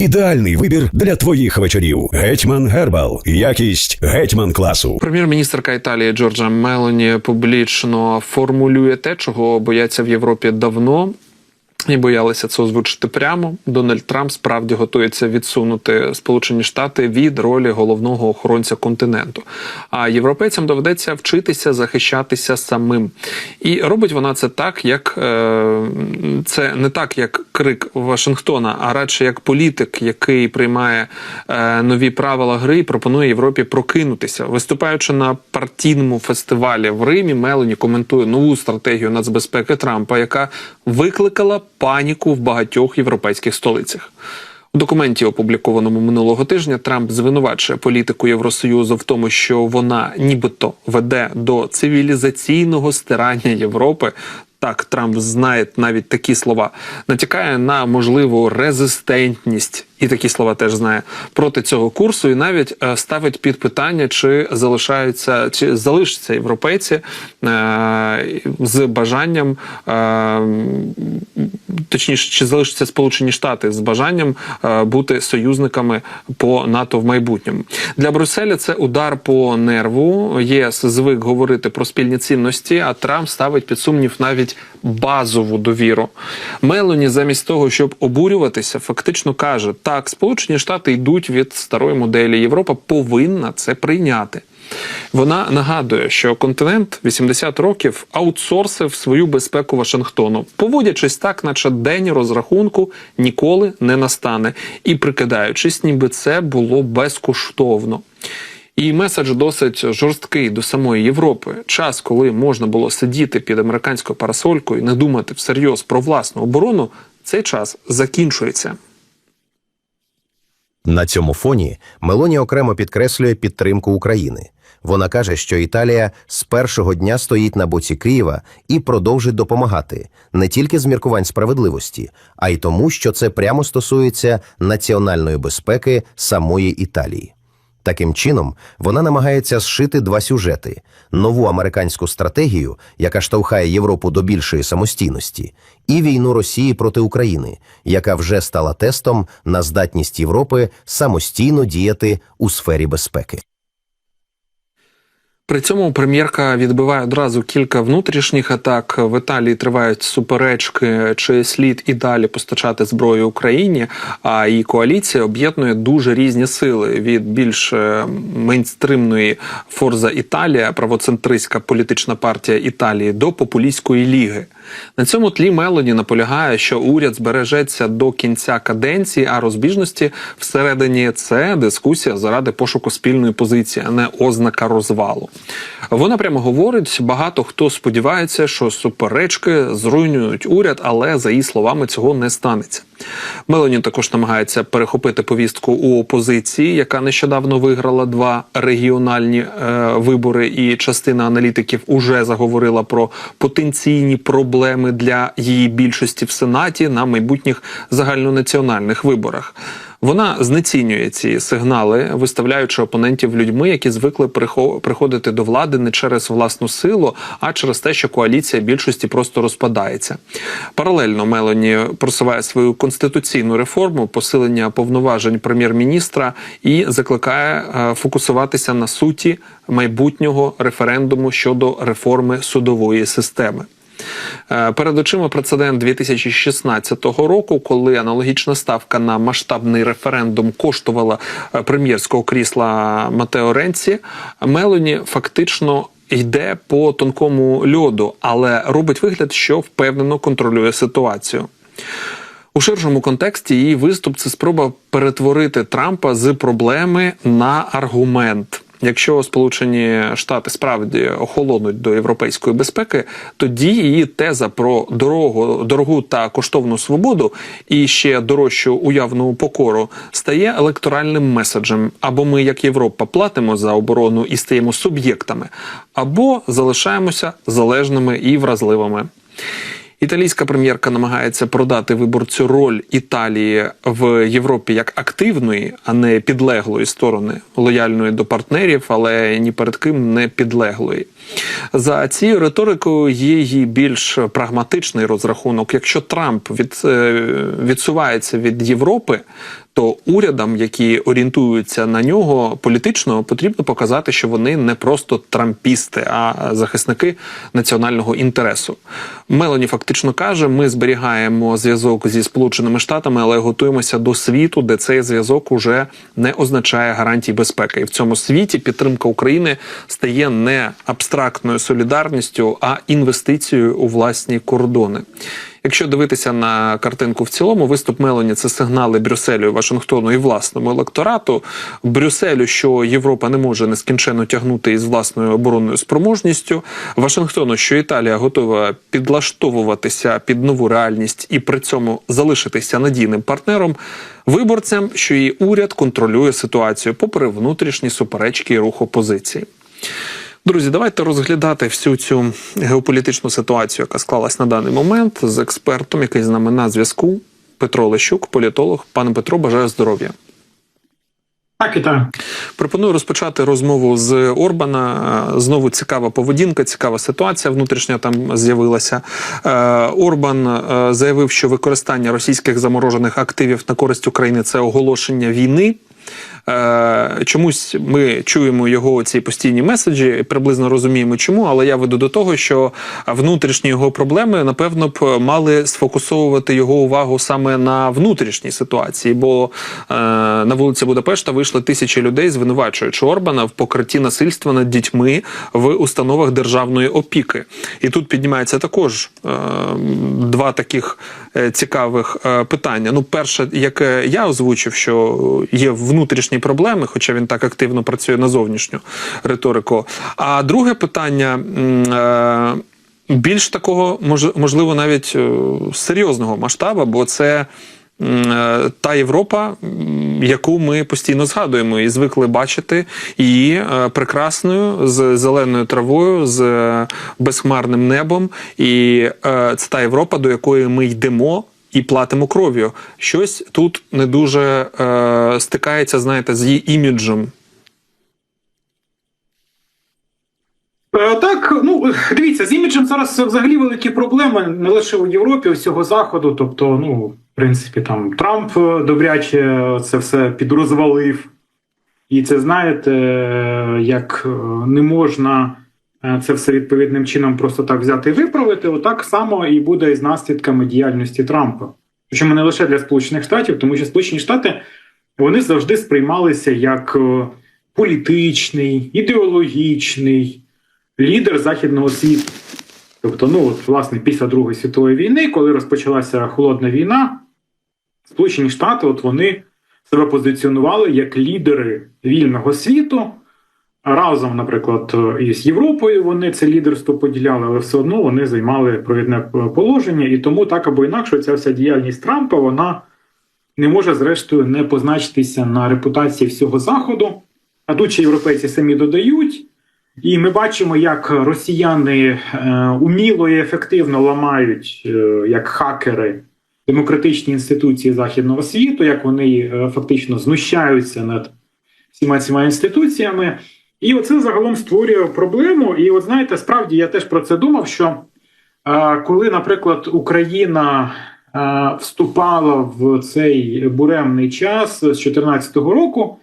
Ідеальний вибір для твоїх вечорів. Гетьман Гербал. Якість гетьман класу. Прем'єр-міністрка Італії Джорджа Мелоні публічно формулює те, чого бояться в Європі давно. І боялися це озвучити прямо. Дональд Трамп справді готується відсунути Сполучені Штати від ролі головного охоронця континенту. А європейцям доведеться вчитися захищатися самим. І робить вона це так, як е, це не так, як крик Вашингтона, а радше як політик, який приймає е, нові правила гри і пропонує Європі прокинутися. Виступаючи на партійному фестивалі в Римі, Мелоні коментує нову стратегію нацбезпеки Трампа, яка викликала паніку в багатьох європейських столицях. У документі, опублікованому минулого тижня, Трамп звинувачує політику Євросоюзу в тому, що вона нібито веде до цивілізаційного стирання Європи. Так, Трамп знає навіть такі слова, натякає на можливу резистентність, і такі слова теж знає проти цього курсу, і навіть е, ставить під питання, чи залишаються, чи залишаться європейці е, з бажанням, е, точніше, чи залишаться Сполучені Штати з бажанням бути союзниками по НАТО в майбутньому. Для Брюсселя це удар по нерву. ЄС звик говорити про спільні цінності, а Трамп ставить під сумнів навіть базову довіру. Мелоні, замість того, щоб обурюватися, фактично каже: так, Сполучені Штати йдуть від старої моделі. Європа повинна це прийняти. Вона нагадує, що континент 80 років аутсорсив свою безпеку Вашингтону, поводячись так, наче день розрахунку ніколи не настане, і прикидаючись, ніби це було безкоштовно. І меседж досить жорсткий до самої Європи. Час, коли можна було сидіти під американською парасолькою і не думати всерйоз про власну оборону, цей час закінчується. На цьому фоні Мелоні окремо підкреслює підтримку України. Вона каже, що Італія з першого дня стоїть на боці Києва і продовжить допомагати не тільки з міркувань справедливості, а й тому, що це прямо стосується національної безпеки самої Італії. Таким чином, вона намагається зшити два сюжети: нову американську стратегію, яка штовхає Європу до більшої самостійності, і війну Росії проти України, яка вже стала тестом на здатність Європи самостійно діяти у сфері безпеки. При цьому прем'єрка відбиває одразу кілька внутрішніх атак. В Італії тривають суперечки, чи слід і далі постачати зброю Україні. А її коаліція об'єднує дуже різні сили від більш е, мейнстримної Форза Італія, правоцентристська політична партія Італії, до популістської ліги. На цьому тлі Мелоні наполягає, що уряд збережеться до кінця каденції, а розбіжності всередині це дискусія заради пошуку спільної позиції, а не ознака розвалу. Вона прямо говорить: багато хто сподівається, що суперечки зруйнують уряд, але за її словами цього не станеться. Мелоні також намагається перехопити повістку у опозиції, яка нещодавно виграла два регіональні е, вибори, і частина аналітиків уже заговорила про потенційні проблеми для її більшості в сенаті на майбутніх загальнонаціональних виборах. Вона знецінює ці сигнали, виставляючи опонентів людьми, які звикли прихо- приходити до влади не через власну силу, а через те, що коаліція більшості просто розпадається. Паралельно Мелоні просуває свою конституційну реформу, посилення повноважень прем'єр-міністра і закликає е, фокусуватися на суті майбутнього референдуму щодо реформи судової системи. Е, Перед очима прецедент 2016 року, коли аналогічна ставка на масштабний референдум коштувала е, прем'єрського крісла Матео Ренці, Мелоні фактично. Йде по тонкому льоду, але робить вигляд, що впевнено контролює ситуацію. У ширшому контексті її виступ це спроба перетворити Трампа з проблеми на аргумент. Якщо Сполучені Штати справді охолонуть до європейської безпеки, тоді її теза про дорогу, дорогу та коштовну свободу і ще дорожчу уявну покору стає електоральним меседжем. Або ми, як Європа, платимо за оборону і стаємо суб'єктами, або залишаємося залежними і вразливими. Італійська прем'єрка намагається продати виборцю роль Італії в Європі як активної, а не підлеглої сторони, лояльної до партнерів, але ні перед ким не підлеглої. За цією риторикою є її більш прагматичний розрахунок. Якщо Трамп від, е, відсувається від Європи, то урядам, які орієнтуються на нього політично, потрібно показати, що вони не просто трампісти, а захисники національного інтересу. Мелані фактично каже: ми зберігаємо зв'язок зі Сполученими Штатами, але готуємося до світу, де цей зв'язок уже не означає гарантій безпеки. І в цьому світі підтримка України стає не абстрактною солідарністю, а інвестицією у власні кордони. Якщо дивитися на картинку в цілому, виступ Мелоні це сигнали Брюсселю, Вашингтону і власному електорату. Брюсселю, що Європа не може нескінченно тягнути із власною оборонною спроможністю. Вашингтону, що Італія готова підлаштовуватися під нову реальність і при цьому залишитися надійним партнером. Виборцям, що її уряд контролює ситуацію, попри внутрішні суперечки і рух опозиції. Друзі, давайте розглядати всю цю геополітичну ситуацію, яка склалась на даний момент, з експертом, який з нами на зв'язку. Петро Лещук, політолог. Пане Петро, бажаю здоров'я. Так, вітаю. Пропоную розпочати розмову з Орбана. Знову цікава поведінка, цікава ситуація внутрішня там з'явилася. Е, Орбан е, заявив, що використання російських заморожених активів на користь України це оголошення війни. Е, Чомусь ми чуємо його ці постійні меседжі, приблизно розуміємо, чому. Але я веду до того, що внутрішні його проблеми напевно б мали сфокусовувати його увагу саме на внутрішній ситуації. Бо е, на вулиці Будапешта вийшли тисячі людей, звинувачуючи Орбана в покритті насильства над дітьми в установах державної опіки. І тут піднімається також е, два таких цікавих питання. Ну, перше, яке я озвучив, що є внутрішні проблеми, хоча він так активно працює на зовнішню риторику. А друге питання. е, Більш такого можливо навіть е, серйозного масштабу, бо це е, та Європа, яку ми постійно згадуємо і звикли бачити її прекрасною з зеленою травою, з безхмарним небом. І це та Європа, до якої ми йдемо. І платимо кров'ю. Щось тут не дуже е, стикається, знаєте, з її іміджем. Е, Так, ну дивіться, з іміджем зараз взагалі великі проблеми не лише у Європі, у всього заходу. Тобто, ну, в принципі, там Трамп е, добряче це все підрозвалив. І це знаєте, е, як не можна це все відповідним чином просто так взяти і виправити, отак само і буде і з наслідками діяльності Трампа. Причому не лише для Сполучених Штатів, тому що Сполучені Штати вони завжди сприймалися як е, політичний, ідеологічний лідер західного світу. Тобто, ну от власне після Другої світової війни, коли розпочалася холодна війна, Сполучені Штати, от вони себе позиціонували як лідери вільного світу. Разом, наприклад, із Європою вони це лідерство поділяли, але все одно вони займали провідне положення, і тому так або інакше ця вся діяльність Трампа вона не може, зрештою, не позначитися на репутації всього Заходу. А тут ще європейці самі додають. І ми бачимо, як росіяни е, уміло і ефективно ламають, е, як хакери, демократичні інституції західного світу, як вони е, фактично знущаються над всіма цими інституціями. І оце загалом створює проблему. І, от знаєте, справді я теж про це думав, що е, коли, наприклад, Україна е, вступала в цей буремний час з 2014 року,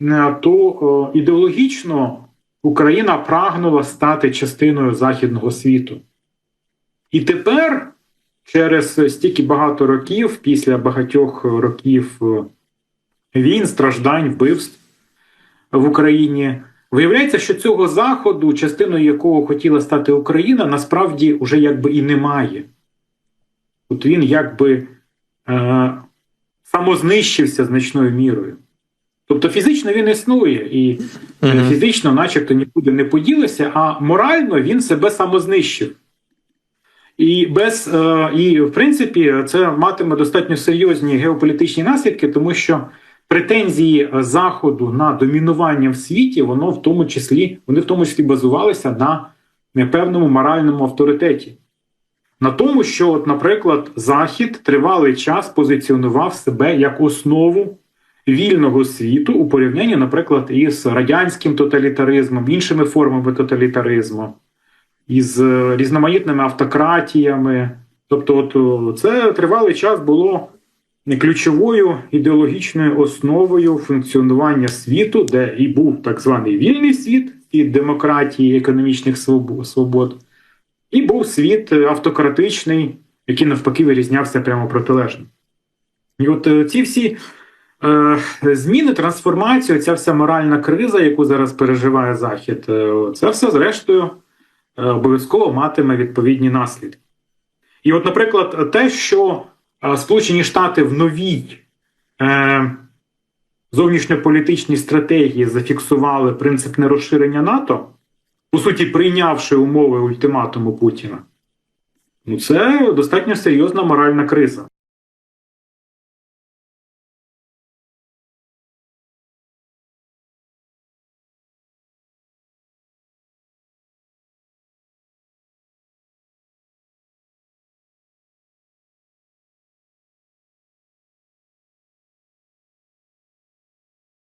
е, то е, ідеологічно Україна прагнула стати частиною західного світу. І тепер, через стільки багато років, після багатьох років війн, страждань, вбивств в Україні, виявляється, що цього заходу, частиною якого хотіла стати Україна, насправді вже якби і немає. От він якби е, самознищився значною мірою. Тобто фізично він існує і е, фізично, начебто, нікуди не поділися, а морально він себе самознищив. І без е, і в принципі це матиме достатньо серйозні геополітичні наслідки, тому що претензії Заходу на домінування в світі, воно в тому числі вони в тому числі базувалися на непевному моральному авторитеті. На тому, що, от, наприклад, Захід тривалий час позиціонував себе як основу вільного світу у порівнянні, наприклад, із радянським тоталітаризмом, іншими формами тоталітаризму, із е, різноманітними автократіями. Тобто, от, це тривалий час було ключовою ідеологічною основою функціонування світу, де і був так званий вільний світ і демократії, економічних свобод, і був світ е, автократичний, який навпаки вирізнявся прямо протилежно. І от е, ці всі е, зміни, трансформацію, ця вся моральна криза, яку зараз переживає Захід, е, це все зрештою обов'язково матиме відповідні наслідки. І, от, наприклад, те, що Сполучені Штати в новій е, зовнішньополітичній стратегії зафіксували принцип нерозширення НАТО, по суті, прийнявши умови ультиматуму Путіна, ну це достатньо серйозна моральна криза.